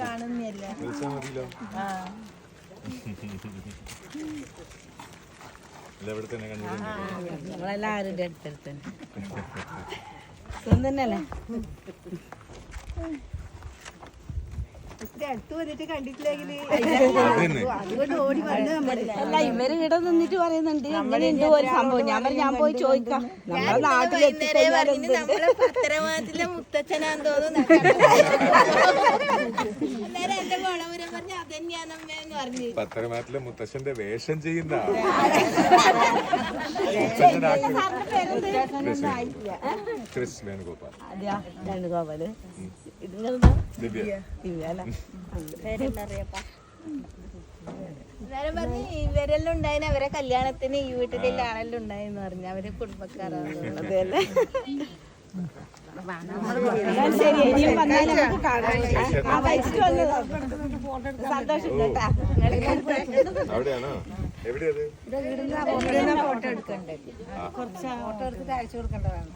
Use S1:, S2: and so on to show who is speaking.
S1: കാണുന്നില്ല. നമ്മളെല്ലാവരുടെ അടുത്തടുത്ത് സുഖം തന്നെയല്ലേ?
S2: അടുത്ത് വന്നിട്ട് കണ്ടിട്ടില്ലെങ്കിൽ അതുകൊണ്ട് ഓടി
S1: അല്ല ഇവർ ഇവിടെ നിന്നിട്ട് പറയുന്നുണ്ട് ഇങ്ങനെയുണ്ട് ഒരു സംഭവം? ഞാൻ പറഞ്ഞു ഞാൻ പോയി ചോദിക്കാം.
S3: നമ്മുടെ പത്തരമാറ്റിലെ മുത്തച്ഛനാന്ന് തോന്നുന്നു. അന്നേരം എന്റെ കോളപുരം പറഞ്ഞ
S4: മുത്തശ്ശന്റെ വേഷം ചെയ്യുന്ന മുത്തച്ഛന്റെ ക്രിസ് വേണുഗോപാൽ
S1: ദിവ്യ വേണുഗോപാൽ ഇതുങ്ങളുടെ
S4: ദിവ്യ.
S1: ദിവ്യല്ലേ
S3: അന്നേരം പറഞ്ഞു ഇവരെല്ലാം ഉണ്ടായിന് അവരെ കല്യാണത്തിന് ഈ വീട്ടിലുള്ള ആളെല്ലാം ഉണ്ടായെന്ന് പറഞ്ഞു. അവരെ കുടുംബക്കാരാണ്
S1: അതെയല്ലേ എന്നാൽ ശരി ഇനിയും വന്നാൽ നമുക്ക് ആ കഴിച്ചിട്ട് വന്നത്. സന്തോഷം കേട്ടാ
S4: അവിടെയാണോ? എവിടെയത്?
S2: ഫോട്ടോ എടുക്കണ്ടേ? കുറച്ച് ഫോട്ടോ എടുത്തിട്ട് അയച്ചു കൊടുക്കേണ്ടതാണ്.